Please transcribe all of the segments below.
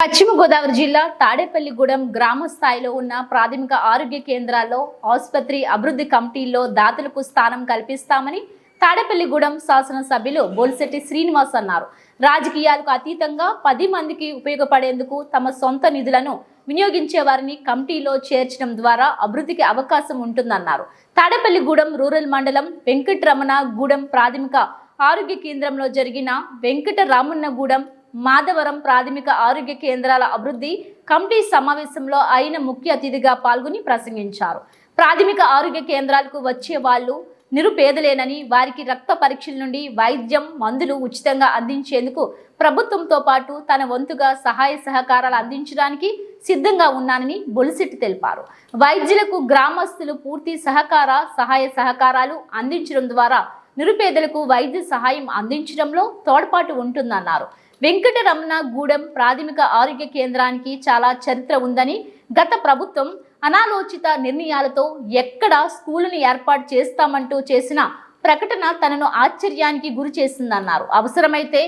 పశ్చిమ గోదావరి జిల్లా తాడేపల్లిగూడెం గ్రామ స్థాయిలో ఉన్న ప్రాథమిక ఆరోగ్య కేంద్రాల్లో ఆసుపత్రి అభివృద్ధి కమిటీల్లో దాతలకు స్థానం కల్పిస్తామని తాడేపల్లిగూడెం శాసనసభ్యులు బోల్శెట్టి శ్రీనివాస్ అన్నారు. రాజకీయాలకు అతీతంగా పది మందికి ఉపయోగపడేందుకు తమ సొంత నిధులను వినియోగించే వారిని కమిటీలో చేర్చడం ద్వారా అభివృద్ధికి అవకాశం ఉంటుందన్నారు. తాడేపల్లిగూడెం రూరల్ మండలం వెంకటరమణ గూడెం ప్రాథమిక ఆరోగ్య కేంద్రంలో జరిగిన వెంకటరామన్నగూడెం మాధవరం ప్రాథమిక ఆరోగ్య కేంద్రాల అభివృద్ధి కమిటీ సమావేశంలో ఆయన ముఖ్య అతిథిగా పాల్గొని ప్రసంగించారు. ప్రాథమిక ఆరోగ్య కేంద్రాలకు వచ్చే వాళ్ళు నిరుపేదలేనని వారికి రక్త పరీక్షల నుండి వైద్యం మందులు ఉచితంగా అందించేందుకు ప్రభుత్వంతో పాటు తన వంతుగా సహాయ సహకారాలు అందించడానికి సిద్ధంగా ఉన్నానని బొలిసెట్టి తెలిపారు. వైద్యులకు గ్రామస్తులు పూర్తి సహకార సహాయ సహకారాలు అందించడం ద్వారా నిరుపేదలకు వైద్య సహాయం అందించడంలో తోడ్పాటు ఉంటుందన్నారు. వెంకటరమణ గూడెం ప్రాథమిక ఆరోగ్య కేంద్రానికి చాలా చరిత్ర ఉందని గత ప్రభుత్వం అనాలోచిత నిర్ణయాలతో ఎక్కడ స్కూలుని ఏర్పాటు చేస్తామంటూ చేసిన ప్రకటన తనను ఆశ్చర్యానికి గురి చేసిందన్నారు. అవసరమైతే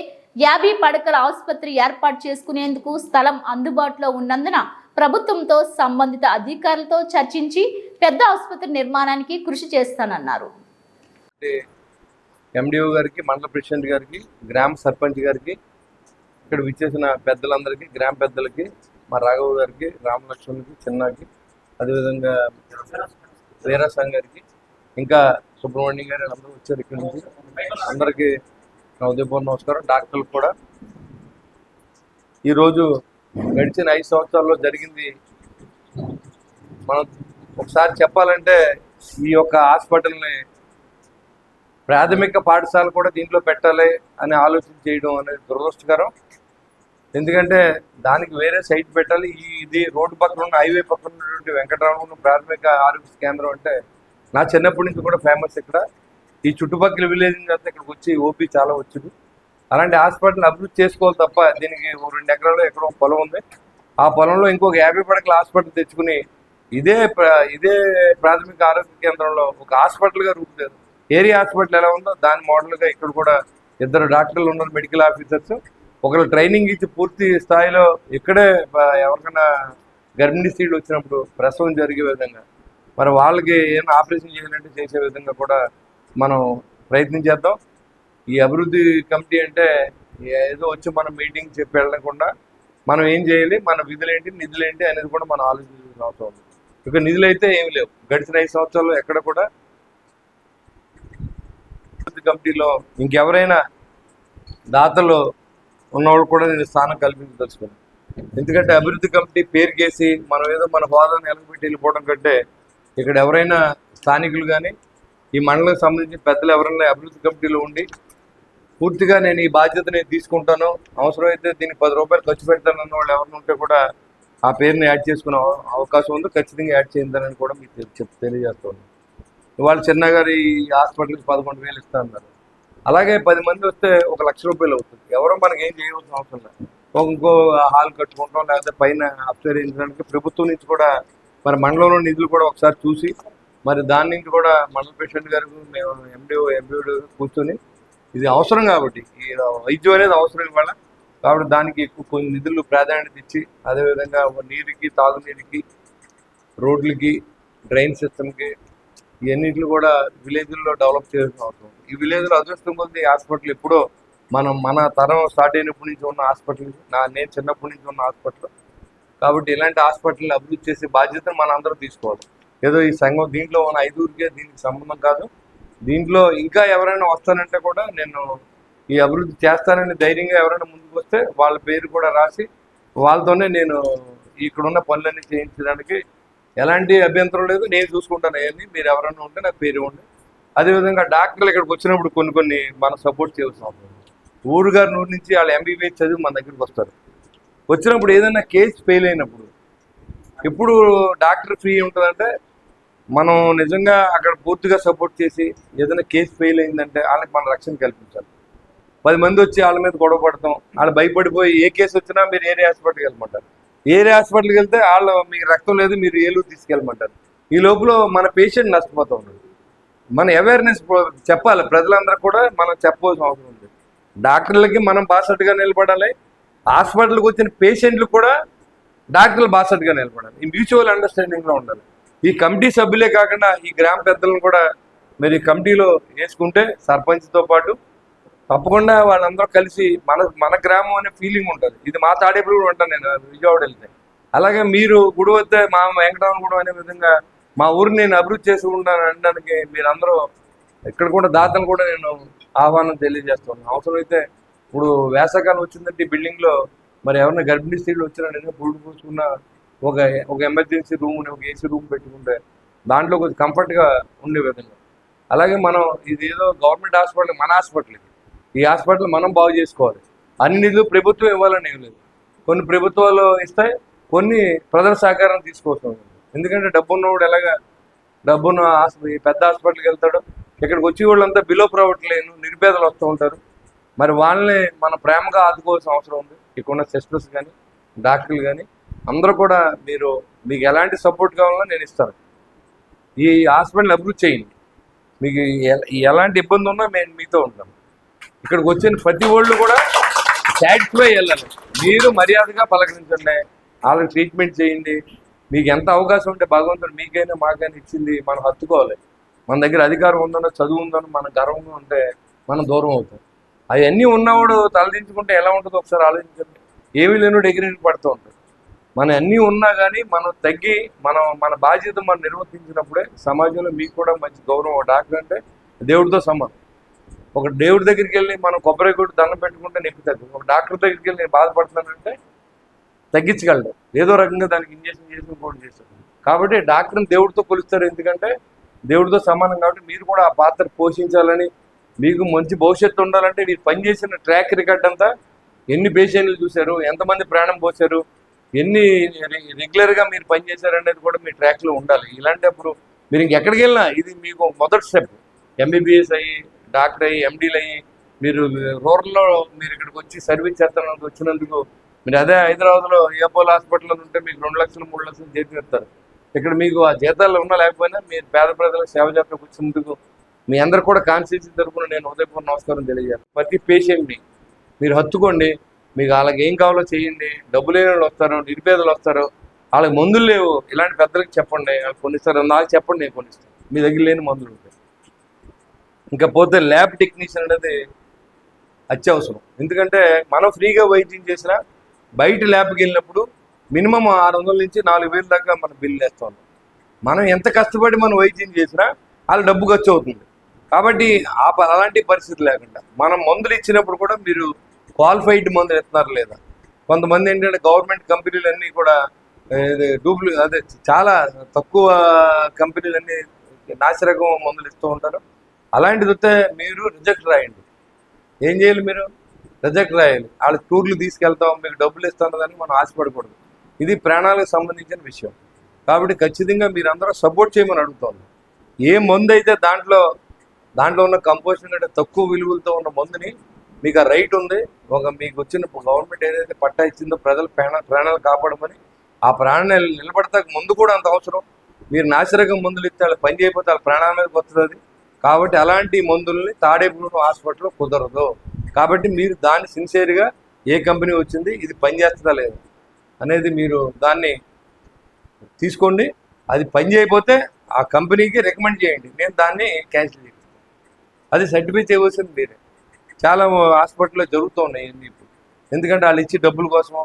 యాభై పడకల ఆసుపత్రి ఏర్పాటు చేసుకునేందుకు స్థలం అందుబాటులో ఉన్నందున ప్రభుత్వంతో సంబంధిత అధికారులతో చర్చించి పెద్ద ఆసుపత్రి నిర్మాణానికి కృషి చేస్తానన్నారు. ఎండిఓ గారికి మండల ప్రెసిడెంట్ గారికి గ్రామ సర్పంచ్ గారికి ఇక్కడ విచ్చేసిన పెద్దలందరికీ గ్రామ పెద్దలకి మా రాఘవ గారికి రామలక్ష్మణ్కి చిన్నకి అదేవిధంగా వీరాసాంగ్ గారికి ఇంకా సుబ్రహ్మణ్యం గారు అందరూ వచ్చారు ఇక్కడి నుంచి. అందరికీ నా నమస్కారం. డాక్టర్లు కూడా. ఈరోజు గడిచిన ఐదు సంవత్సరాల్లో జరిగింది. మనం ఒకసారి చెప్పాలంటే ఈ యొక్క హాస్పిటల్ని ప్రాథమిక పాఠశాల కూడా దీంట్లో పెట్టాలి అని ఆలోచన చేయడం అనేది దురదృష్టకరం. ఎందుకంటే దానికి వేరే సైట్ పెట్టాలి. ఈ ఇది రోడ్డు పక్కన ఉన్న హైవే పక్కన ఉన్నటువంటి వెంకటరామన్ ప్రాథమిక ఆరోగ్య కేంద్రం అంటే నా చిన్నప్పటి నుంచి కూడా ఫేమస్ ఇక్కడ. ఈ చుట్టుపక్కల విలేజ్ అంతా ఇక్కడికి వచ్చి ఓపీ చాలా వచ్చింది. అలాంటి హాస్పిటల్ అభివృద్ధి చేసుకోవాలి తప్ప దీనికి ఓ రెండు ఎకరాలు ఎక్కడో పొలం ఉంది. ఆ పొలంలో ఇంకొక యాభై పడకల హాస్పిటల్ తెచ్చుకుని ఇదే ఇదే ప్రాథమిక ఆరోగ్య కేంద్రంలో ఒక హాస్పిటల్గా రూపులేదు ఏరియా హాస్పిటల్ ఎలా ఉందో దాని మోడల్గా ఇక్కడ కూడా ఇద్దరు డాక్టర్లు ఉన్నారు మెడికల్ ఆఫీసర్స్. ఒకరు ట్రైనింగ్ ఇచ్చి పూర్తి స్థాయిలో ఇక్కడే ఎవరికైనా గర్భిణీ స్త్రీలు వచ్చినప్పుడు ప్రసవం జరిగే విధంగా మరి వాళ్ళకి ఏమైనా ఆపరేషన్ చేయాలంటే చేసే విధంగా కూడా మనం ప్రయత్నం చేద్దాం. ఈ అభివృద్ధి కమిటీ అంటే ఏదో వచ్చి మనం మీటింగ్ చెప్పి వెళ్ళకుండా మనం ఏం చేయాలి మన విధులేంటి నిధులేంటి అనేది కూడా మనం ఆలోచించాల్సిన అవసరం ఉంది. ఇక నిధులు అయితే ఏమి లేవు. గడిచిన ఐదు సంవత్సరాలు ఎక్కడ కూడా అభివృద్ధి కమిటీలో ఇంకెవరైనా దాతలు ఉన్నవాళ్ళు కూడా నేను స్థానం కల్పించదలుచుకున్నాను ఎందుకంటే అభివృద్ధి కమిటీ పేరు కేసి మనం ఏదో మన హోదాను ఎలగబెట్టి వెళ్ళిపోవడం కంటే ఇక్కడ ఎవరైనా స్థానికులు కానీ ఈ మండలం సంబంధించిన పెద్దలు ఎవరైనా అభివృద్ధి కమిటీలో ఉండి పూర్తిగా నేను ఈ బాధ్యత నేను తీసుకుంటాను. అవసరమైతే దీనికి పది రూపాయలు ఖర్చు పెడతానన్న వాళ్ళు ఎవరిని ఉంటే కూడా ఆ పేరుని యాడ్ చేసుకునే అవకాశం ఉంది. ఖచ్చితంగా యాడ్ చేయిందని కూడా మీకు తెలి- చెప్ తెలియజేస్తున్నాను ఇవాళ చిన్న గారు ఈ హాస్పిటల్కి పదకొండు వేలు ఇస్తా అన్నారు. అలాగే పది మంది వస్తే ఒక లక్ష రూపాయలు అవుతుంది. ఎవరో మనకి ఏం చేయవలసిన అవసరం లేదు. ఇంకో హాల్ కట్టుకుంటాం లేకపోతే పైన అప్స్టైర్ చేయించడానికి ప్రభుత్వం నుంచి కూడా మరి మండలంలో నిధులు కూడా ఒకసారి చూసి మరి దాని నుంచి కూడా మండల పేషెంట్ గారు మేము ఎండిఓ ఎంపీఓ కూర్చొని ఇది అవసరం కాబట్టి ఈ వైద్యం అనేది అవసరం ఇవాళ. కాబట్టి దానికి ఎక్కువ కొన్ని నిధులు ప్రాధాన్యత ఇచ్చి అదేవిధంగా నీరుకి తాగునీరుకి రోడ్లకి డ్రైన్ సిస్టమ్కి ఇవన్నింటిని కూడా విలేజ్లో డెవలప్ చేయాల్సిన అవసరం. ఈ విలేజ్లో అదృష్టం కొద్ది హాస్పిటల్ ఎప్పుడో మనం మన తరం స్టార్ట్ అయినప్పటి నుంచి ఉన్న హాస్పిటల్. నా నేను చిన్నప్పటి నుంచి ఉన్న హాస్పిటల్. కాబట్టి ఇలాంటి హాస్పిటల్ని అభివృద్ధి చేసే బాధ్యతను మన అందరూ తీసుకోవాలి. ఏదో ఈ సంఘం దీంట్లో ఉన్న ఐదుగురికే దీనికి సంబంధం కాదు. దీంట్లో ఇంకా ఎవరైనా వస్తానంటే కూడా నేను ఈ అభివృద్ధి చేస్తానని ధైర్యంగా ఎవరైనా ముందుకు వస్తే వాళ్ళ పేరు కూడా రాసి వాళ్ళతోనే నేను ఇక్కడున్న పనులన్నీ చేయించడానికి ఎలాంటి అభ్యంతరం లేదు నేను చూసుకుంటాను అవన్నీ. మీరు ఎవరైనా ఉంటే నాకు పేరు ఇవ్వండి. అదేవిధంగా డాక్టర్లు ఇక్కడికి వచ్చినప్పుడు కొన్ని కొన్ని మనం సపోర్ట్ చేయాల్సిన అవసరం ఊరు గారి నూరు నుంచి వాళ్ళు ఎంబీబీఎస్ చదివి మన దగ్గరికి వస్తారు. వచ్చినప్పుడు ఏదైనా కేసు ఫెయిల్ అయినప్పుడు ఎప్పుడు డాక్టర్ ఫ్రీ ఉంటుందంటే మనం నిజంగా అక్కడ పూర్తిగా సపోర్ట్ చేసి ఏదైనా కేసు ఫెయిల్ అయిందంటే వాళ్ళకి మన రక్షణ కల్పించాలి. పది మంది వచ్చి వాళ్ళ మీద గొడవ పడతాం. వాళ్ళు భయపడిపోయి ఏ కేసు వచ్చినా మీరు ఏరియా హాస్పిటల్కి వెళ్ళమంటారు. ఏరే హాస్పిటల్కి వెళ్తే వాళ్ళు మీకు రక్తం లేదు మీరు ఏలూరు తీసుకెళ్ళమంటారు. ఈ లోపల మన పేషెంట్ నష్టపోతూ. ఉన్నాడు మన అవేర్నెస్ చెప్పాలి. ప్రజలందరూ కూడా మనం చెప్పవలసిన అవసరం ఉంది. డాక్టర్లకి మనం బాసట్టుగా నిలబడాలి. హాస్పిటల్కి వచ్చిన పేషెంట్లు కూడా డాక్టర్లు బాసట్గా నిలబడాలి. ఈ మ్యూచువల్ అండర్స్టాండింగ్లో ఉండాలి. ఈ కమిటీ సభ్యులే కాకుండా ఈ గ్రామ పెద్దలను కూడా మీరు ఈ కమిటీలో వేసుకుంటే సర్పంచ్తో పాటు తప్పకుండా వాళ్ళందరూ కలిసి మన మన గ్రామం అనే ఫీలింగ్ ఉంటుంది. ఇది మా తాడేపుడు కూడా ఉంటాను నేను విజయవాడ వెళ్తే. అలాగే మీరు గుడి వద్ద మా వెంకటరమణ గుడి అనే విధంగా మా ఊరిని నేను అభివృద్ధి చేసి ఉంటాను అనడానికి మీరందరూ ఇక్కడ కూడా దాతను కూడా నేను ఆహ్వానం తెలియజేస్తున్నాను. అవసరమైతే ఇప్పుడు వేసవకాలం వచ్చిందంటే ఈ బిల్డింగ్లో మరి ఎవరైనా గర్భిణీ స్త్రీలు వచ్చినా నేను పురుడు పూసుకున్న ఒక ఒక ఎమర్జెన్సీ రూమ్ ఒక ఏసీ రూమ్ పెట్టుకుంటే దాంట్లో కొంచెం కంఫర్ట్గా ఉండే విధంగా. అలాగే మనం ఇది ఏదో గవర్నమెంట్ హాస్పిటల్ మన హాస్పిటల్ ఇది. ఈ హాస్పిటల్ మనం బాగు చేసుకోవాలి. అన్ని నిధులు ప్రభుత్వం ఇవ్వాలని ఏం లేదు. కొన్ని ప్రభుత్వాలు ఇస్తాయి కొన్ని ప్రజల సహకారం తీసుకోవచ్చు ఎందుకంటే డబ్బు ఉన్నవాడు ఎలాగా డబ్బున్న హాస్పిటల్ పెద్ద హాస్పిటల్కి వెళ్తాడు. ఇక్కడికి వచ్చి వాళ్ళంతా బిలో ప్రైవేట్ లేను నిరుపేదలు వస్తూ ఉంటారు. మరి వాళ్ళని మన ప్రేమగా ఆదుకోవాల్సిన అవసరం ఉంది. ఇక్కడ ఉన్న సిస్టర్స్ కానీ డాక్టర్లు కానీ అందరూ కూడా మీరు మీకు ఎలాంటి సపోర్ట్ కావాలో నేను ఇస్తాను. ఈ హాస్పిటల్ అభివృద్ధి చేయండి. మీకు ఎలాంటి ఇబ్బంది ఉన్నా మేము మీతో ఉంటాం. ఇక్కడికి వచ్చిన ప్రతి వాళ్ళు కూడా సాటిస్ఫై వెళ్ళాలి మీరు మర్యాదగా పలకరించండి. వాళ్ళకి ట్రీట్మెంట్ చేయండి. మీకు ఎంత అవకాశం ఉంటే భగవంతుడు మీకైనా మాకైనా ఇచ్చింది మనం హత్తుకోవాలి. మన దగ్గర అధికారం ఉందనో చదువు ఉందనో మన గర్వంగా ఉంటే మనం దూరం అవుతాం. అవన్నీ ఉన్నవాడు తలదించుకుంటే ఎలా ఉంటుందో ఒకసారి ఆలోచించండి. ఏమీ లేనివాడు డిగ్రీ పడుతూ ఉంటాడు. మన అన్నీ ఉన్నా కానీ మనం తగ్గి మనం మన బాధ్యత మనం నిర్వర్తించినప్పుడే సమాజంలో మీకు కూడా మంచి గౌరవం. డాక్టర్ అంటే దేవుడితో సమానం. ఒక దేవుడి దగ్గరికి వెళ్ళి మనం కొబ్బరి కొట్టి దండం పెట్టుకుంటే నొప్పి తగ్గుతుంది. ఒక డాక్టర్ దగ్గరికి వెళ్ళి నేను బాధపడుతున్నానంటే తగ్గించగలడు. ఏదో రకంగా దానికి ఇంజక్షన్ చేసి ఇంకోటి చేస్తాడు. కాబట్టి డాక్టర్ని దేవుడితో కొలుస్తారు. ఎందుకంటే దేవుడితో సమానం కాబట్టి మీరు కూడా ఆ పాత్ర పోషించాలని మీకు మంచి భవిష్యత్తు ఉండాలంటే మీరు పనిచేసిన ట్రాక్ రికార్డ్ అంతా ఎన్ని పేషెంట్లు చూశారు ఎంతమంది ప్రాణం పోశారు ఎన్ని రెగ్యులర్గా మీరు పనిచేశారనేది కూడా మీ ట్రాక్లో ఉండాలి. ఇలాంటప్పుడు మీరు ఇంకెక్కడికి వెళ్ళినా ఇది మీకు మొదటి స్టెప్. ఎంబీబీఎస్ అయ్యి డాక్టర్ అయ్యి ఎండీలు అయ్యి మీరు రూరల్లో మీరు ఇక్కడికి వచ్చి సర్వీస్ చేస్తానికి వచ్చినందుకు మీరు అదే హైదరాబాద్లో ఏపోల్ హాస్పిటల్లో ఉంటే మీకు రెండు లక్షలు మూడు లక్షలు జీతం ఇస్తారు. ఇక్కడ మీకు ఆ జీతాలు ఉన్నా లేకపోయినా మీరు పేద ప్రజలకు సేవ చేస్తానికి వచ్చినందుకు మీ అందరు కూడా కాన్స్టిట్యూన్సీ తరపున నేను ఉదయపూర్ నమస్కారం తెలియజేస్తాను. ప్రతి పేషెంట్ని మీరు హత్తుకోండి. మీకు వాళ్ళకి ఏం కావాలో చేయండి. డబ్బు లేని వాళ్ళు వస్తారు నిరుపేదలు వస్తారు. వాళ్ళకి మందులు లేవు. ఇలాంటి పెద్దలకు చెప్పండి. వాళ్ళు కొనిస్తారు నాకు చెప్పండి నేను కొనిస్తాను మీ దగ్గర లేని మందులు ఉంటాయి. ఇంకా పోతే ల్యాబ్ టెక్నీషియన్ అనేది అత్యవసరం. ఎందుకంటే మనం ఫ్రీగా వైద్యం చేసినా బయట ల్యాబ్కి వెళ్ళినప్పుడు మినిమం ఆరు వందల నుంచి నాలుగు వేలు దాకా మనం బిల్లు వేస్తూ. ఉంటాం మనం ఎంత కష్టపడి మనం వైద్యం చేసినా వాళ్ళ డబ్బు ఖర్చు అవుతుంది. కాబట్టి ఆ అలాంటి పరిస్థితి లేకుండా మనం మందులు ఇచ్చినప్పుడు కూడా మీరు క్వాలిఫైడ్ మందులు ఇస్తున్నారు లేదా? కొంతమంది ఏంటంటే గవర్నమెంట్ కంపెనీలన్నీ కూడా డూప్లి అదే చాలా తక్కువ కంపెనీలన్నీ నాసిరకం మందులు ఇస్తూ ఉంటారు. అలాంటిది వస్తే మీరు రిజెక్ట్ రాయండి. ఏం చేయాలి మీరు? రిజెక్ట్ రాయాలి. వాళ్ళ టూర్లు తీసుకెళ్తాం మీకు డబ్బులు ఇస్తానని మనం ఆశపడకూడదు. ఇది ప్రాణాలకు సంబంధించిన విషయం. కాబట్టి ఖచ్చితంగా మీరందరూ సపోర్ట్ చేయమని అడుగుతాను. ఏ మందు అయితే దాంట్లో దాంట్లో ఉన్న కంపోజిషన్ కంటే తక్కువ విలువలతో ఉన్న మందుని మీకు ఆ రైట్ ఉంది. ఒక మీకు వచ్చిన గవర్నమెంట్ ఏదైతే పట్టా ఇచ్చిందో ప్రజల ప్రాణ ప్రాణాలు కాపాడమని ఆ ప్రాణాలు నిలబడతాక ముందు కూడా అంత అవసరం. మీరు నాసిరకం మందులు ఇస్తే వాళ్ళు పని చేయకపోతే వాళ్ళ ప్రాణాల మీదకి వస్తుంది అది. కాబట్టి అలాంటి మందుల్ని తాడేపూరు హాస్పిటల్లో కుదరదు. కాబట్టి మీరు దాన్ని సిన్సియర్గా ఏ కంపెనీ వచ్చింది ఇది పనిచేస్తుందా లేదు అనేది మీరు దాన్ని తీసుకోండి. అది పని చేయకపోతే ఆ కంపెనీకి రికమెండ్ చేయండి. నేను దాన్ని క్యాన్సిల్ చేస్తాను. అది సర్టిఫై చేయవలసింది మీరే. చాలా హాస్పిటల్లో జరుగుతూ ఉన్నాయి ఇవన్నీ ఇప్పుడు. ఎందుకంటే వాళ్ళు ఇచ్చి డబ్బుల కోసమో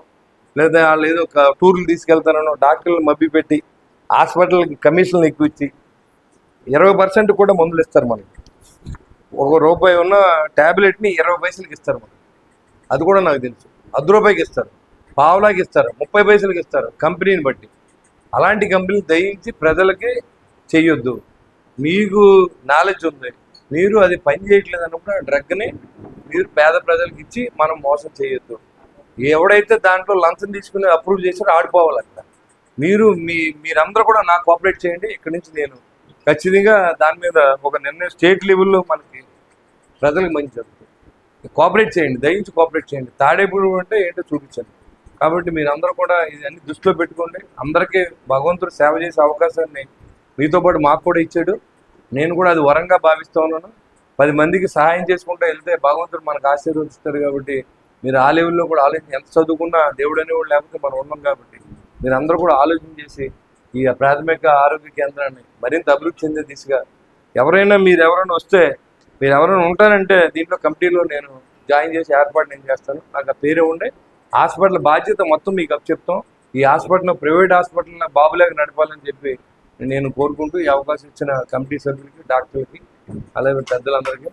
లేదా వాళ్ళు ఏదో ఒక టూర్లు తీసుకెళ్తారనో డాక్టర్లు మబ్బి పెట్టి హాస్పిటల్కి కమిషన్లు ఎక్కువ ఇచ్చి ఇరవై పర్సెంట్ కూడా మందులు ఇస్తారు మనకి. ఒక రూపాయి ఉన్న ట్యాబ్లెట్ని ఇరవై పైసలకి ఇస్తారు మనకి. అది కూడా నాకు తెలుసు. అర్ధ రూపాయికి ఇస్తారు. పావులాకి ఇస్తారు. ముప్పై పైసలకి ఇస్తారు. కంపెనీని బట్టి. అలాంటి కంపెనీలు దయించి ప్రజలకి చేయొద్దు మీకు నాలెడ్జ్ ఉంది. మీరు అది పని చేయట్లేదు అన్నప్పుడు ఆ డ్రగ్ని మీరు పేద ప్రజలకు ఇచ్చి మనం మోసం చేయొద్దు. ఎవడైతే దాంట్లో లంచం తీసుకుని అప్రూవ్ చేశారో ఆడిపోవాలి అక్కడ మీరు మీ మీరందరూ కూడా నాకు కోఆపరేట్ చేయండి. ఇక్కడి నుంచి నేను ఖచ్చితంగా దాని మీద ఒక నిర్ణయం స్టేట్ లెవెల్లో మనకి ప్రజలకు మంచి జరుగుతుంది. కోఆపరేట్ చేయండి దయించి కోఆపరేట్ చేయండి. తాడేపుడు అంటే ఏంటో చూపించండి. కాబట్టి మీరందరూ కూడా ఇదన్నీ దృష్టిలో పెట్టుకోండి. అందరికీ భగవంతుడు సేవ చేసే అవకాశాన్ని మీతో పాటు మాకు కూడా ఇచ్చాడు. నేను కూడా అది వరంగా భావిస్తూ ఉన్నాను. పది మందికి సహాయం చేసుకుంటూ వెళ్తే భగవంతుడు మనకు ఆశీర్వదిస్తాడు కాబట్టి మీరు ఆ లెవెల్లో కూడా ఆలోచన ఎంత చదువుకున్నా దేవుడు అనేవాడు లేకపోతే మనం ఉన్నాం కాబట్టి మీరు అందరూ కూడా ఆలోచన చేసి ఈ ప్రాథమిక ఆరోగ్య కేంద్రాన్ని మరింత అభివృద్ధి చెందే దిశగా ఎవరైనా మీరు ఎవరైనా వస్తే మీరు ఎవరైనా ఉంటారంటే దీంట్లో కమిటీలో నేను జాయిన్ చేసి ఏర్పాటు నేను చేస్తాను. నాకు ఆ పేరే ఉండే. హాస్పిటల్ బాధ్యత మొత్తం మీకు అప్ చెప్తాం. ఈ హాస్పిటల్ ప్రైవేట్ హాస్పిటల్ బాబులేక నడపాలని చెప్పి నేను కోరుకుంటూ ఈ అవకాశం ఇచ్చిన కమిటీ సభ్యులకి డాక్టర్లకి అలాగే పెద్దలందరికీ